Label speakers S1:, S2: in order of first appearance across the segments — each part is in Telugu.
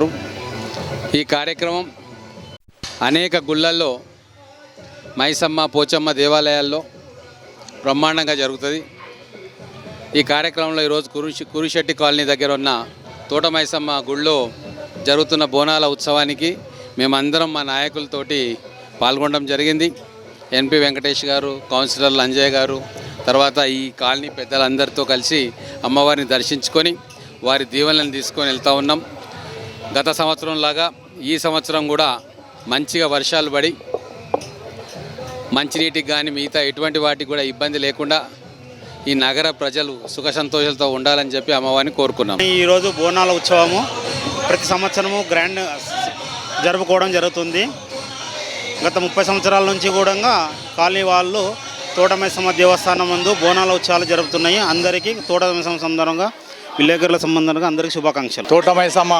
S1: చేస్తారు ఈ కార్యక్రమం అనేక గుళ్ళల్లో మైసమ్మ పోచమ్మ దేవాలయాల్లో బ్రహ్మాండంగా జరుగుతుంది. ఈ కార్యక్రమంలో ఈరోజు కురుషి కురిశెట్టి కాలనీ దగ్గర ఉన్న తోట మైసమ్మ గుళ్ళో జరుగుతున్న బోనాల ఉత్సవానికి మేమందరం మా నాయకులతోటి పాల్గొనడం జరిగింది. ఎన్పి వెంకటేష్ గారు కౌన్సిలర్లు అంజయ్ గారు తర్వాత ఈ కాలనీ పెద్దలందరితో కలిసి అమ్మవారిని దర్శించుకొని వారి దీవెనలను తీసుకొని వెళ్తూ ఉన్నాం. గత సంవత్సరం లాగా ఈ సంవత్సరం కూడా మంచిగా వర్షాలు పడి మంచినీటికి కానీ మిగతా ఎటువంటి వాటికి కూడా ఇబ్బంది లేకుండా ఈ నగర ప్రజలు సుఖ సంతోషాలతో ఉండాలని చెప్పి అమ్మవారిని కోరుకున్నాం.
S2: ఈరోజు బోనాల ఉత్సవము ప్రతి సంవత్సరము గ్రాండ్ జరుపుకోవడం జరుగుతుంది. గత ముప్పై సంవత్సరాల నుంచి కూడా కాలనీ వాళ్ళు తోటమేసమ్మ దేవస్థానం ముందు బోనాల ఉత్సవాలు జరుపుతున్నాయి. అందరికీ తోటమేసమ్మ సందర్భంగా విలేకరుల సంబంధంగా అందరికీ శుభాకాంక్షలు.
S3: తోటమైసమ్మ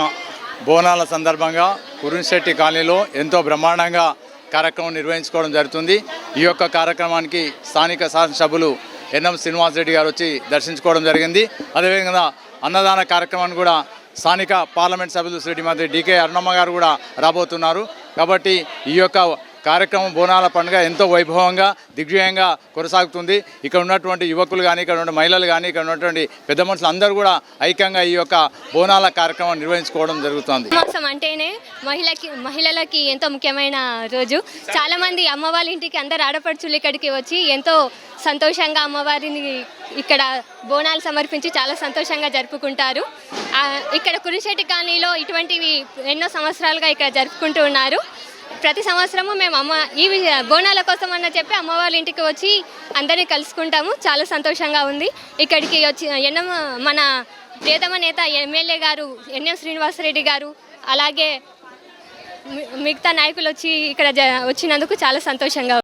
S3: బోనాల సందర్భంగా కురుశెట్టి కాలనీలో ఎంతో బ్రహ్మాండంగా కార్యక్రమం నిర్వహించుకోవడం జరుగుతుంది. ఈ యొక్క కార్యక్రమానికి స్థానిక శాసనసభ్యులు ఎన్ఎం శ్రీనివాస్ రెడ్డి గారు వచ్చి దర్శించుకోవడం జరిగింది. అదేవిధంగా అన్నదాన కార్యక్రమాన్ని కూడా స్థానిక పార్లమెంట్ సభ్యులు శ్రీమతి డికే అరుణమ్మ గారు కూడా రాబోతున్నారు. కాబట్టి ఈ యొక్క కార్యక్రమం బోనాల పండుగ ఎంతో వైభవంగా దిగ్విజయంగా కొనసాగుతుంది. ఇక్కడ ఉన్నటువంటి యువకులు కానీ ఇక్కడ ఉన్న మహిళలు కానీ ఇక్కడ ఉన్నటువంటి పెద్ద మనుషులు అందరూ కూడా ఐక్యంగా ఈ యొక్క బోనాల కార్యక్రమం నిర్వహించుకోవడం జరుగుతుంది.
S4: మాసం అంటేనే మహిళకి మహిళలకి ఎంతో ముఖ్యమైన రోజు. చాలా మంది అమ్మవారి ఇంటికి అందరు ఆడపడుచులు ఇక్కడికి వచ్చి ఎంతో సంతోషంగా అమ్మవారిని ఇక్కడ బోనాలు సమర్పించి చాలా సంతోషంగా జరుపుకుంటారు. ఇక్కడ కురిశెట్టి కాలనీలో ఇటువంటివి ఎన్నో సంవత్సరాలుగా ఇక్కడ జరుపుకుంటూ ఉన్నారు. ప్రతి సంవత్సరము మేము అమ్మ ఈ బోనాల కోసం అన్న చెప్పి అమ్మవారి ఇంటికి వచ్చి అందరినీ కలుసుకుంటాము చాలా సంతోషంగా ఉంది ఇక్కడికి వచ్చి ఎన్నో మన ప్రియతమ నేత ఎమ్మెల్యే గారు ఎన్ఎం శ్రీనివాసరెడ్డి గారు అలాగే మిగతా నాయకులు వచ్చి ఇక్కడ జ- వచ్చినందుకు చాలా సంతోషంగా ఉంది.